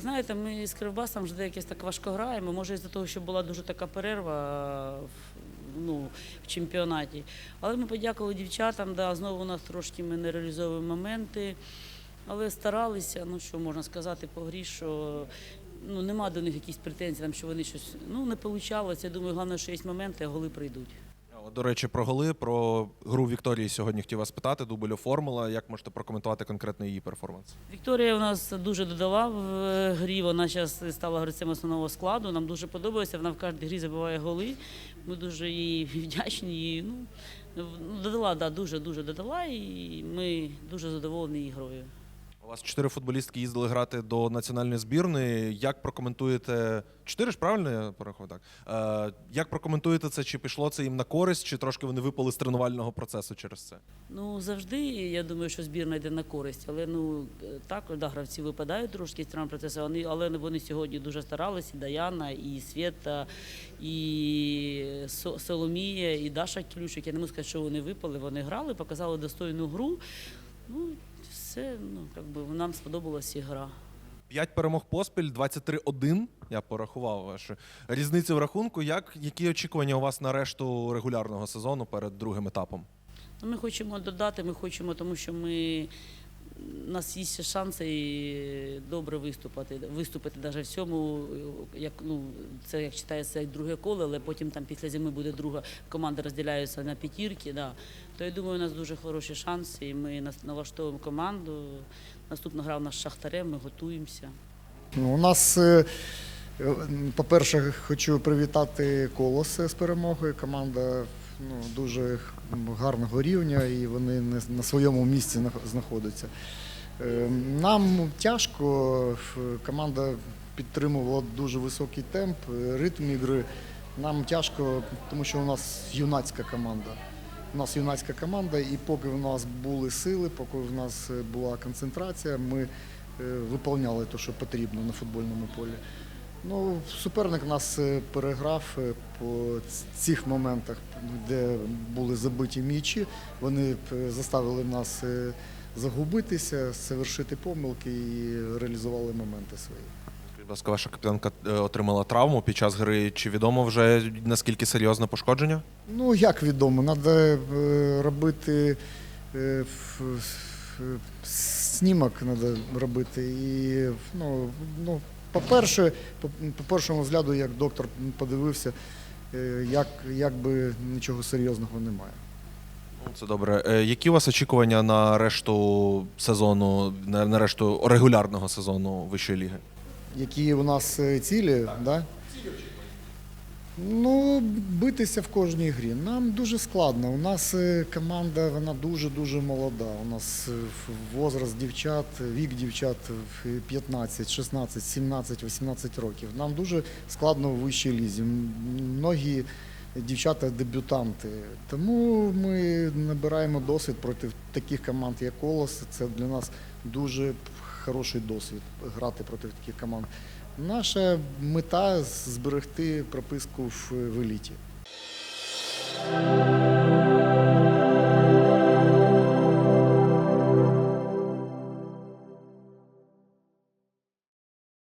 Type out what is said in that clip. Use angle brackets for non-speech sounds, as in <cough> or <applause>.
Знаєте, ми з Кривбасом вже деякось так важко граємо. Може, із-за того, що була дуже така перерва ну, в чемпіонаті. Але ми подякували дівчатам. Да, знову у нас трошки ми не реалізовуємо моменти. Але старалися, ну що можна сказати по грі, що ну, нема до них якихось претензій, там, що вони щось ну, не вийшло. Я думаю, головне, що є моменти, а голи прийдуть. До речі, про голи, про гру Вікторії сьогодні хотів вас питати. Дубль формула. Як можете прокоментувати конкретно її перформанс? Вікторія у нас дуже додала в е, грі. Вона зараз стала гравцем основного складу. Нам дуже подобається. Вона в кожній грі забиває голи. Ми дуже їй <laughs> вдячні. Їй, ну, ну, додала, да, дуже дуже додала, і ми дуже задоволені її грою. У вас чотири футболістки їздили грати до національної збірної. Як прокоментуєте чотири ж правильно я порахував так? Е, як прокоментуєте це? Чи пішло це їм на користь, чи трошки вони випали з тренувального процесу через це? Ну завжди я думаю, що збірна йде на користь, але ну е, так, да, гравці випадають трошки з тренувального процесу, вони, але вони сьогодні дуже старалися. І Даяна, і Свєта, і Соломія, і Даша Клющик. Я не можу сказати, що вони випали. Вони грали, показали достойну гру. Все, ну як би нам сподобалася гра. П'ять перемог поспіль, 23-1. Я порахував вашу різницю в рахунку. Як які очікування у вас на решту регулярного сезону перед другим етапом? Ну, Ми хочемо додати, ми хочемо, тому що ми. У нас є ще шанси добре виступити, виступити навіть в цьому, як ну це як вважається як друге коло, але потім там після зими буде друга команда розділяється на п'ятірки. Да. То я думаю, у нас дуже хороші шанси, і ми налаштовуємо команду. Наступна гра у нас шахтарем, ми готуємося. Ну, У нас, е, е, по-перше, хочу привітати Колос з перемогою. Команда ну, дуже гарного рівня і вони на своєму місці знаходяться. Е, Нам тяжко, команда підтримувала дуже високий темп, е, ритм ігри. Нам тяжко, тому що у нас юнацька команда. У нас юнацька команда, і поки в нас були сили, поки в нас е, була концентрація, ми е, виповняли те, що потрібно на футбольному полі. Ну, суперник нас е, переграв е, по цих моментах, де були забиті м'ячі. Вони е, заставили нас загубитися, совершити помилки і реалізували моменти свої. Будь ласка, ваша капітанка отримала травму під час гри. Чи відомо вже наскільки серйозне пошкодження? Ну, як відомо, треба робити снімок треба робити. І, ну, ну, по-перше, по, першому взгляду, як доктор подивився, е, як, як би нічого серйозного немає. Ну, Це добре. Е, Які у вас очікування на решту сезону, на, решту регулярного сезону вищої ліги? Які у нас цілі, цілі, да? Ну, битися в кожній грі. Нам дуже складно. У нас е, команда вона дуже-дуже молода. У нас е, возраст дівчат, вік дівчат 15, 16, 17, 18 років. Нам дуже складно в вищій лізі. Многі дівчата дебютанти. Тому ми набираємо досвід проти таких команд, як Колос. Це для нас дуже хороший досвід грати проти таких команд. Наша мета зберегти прописку в, еліті.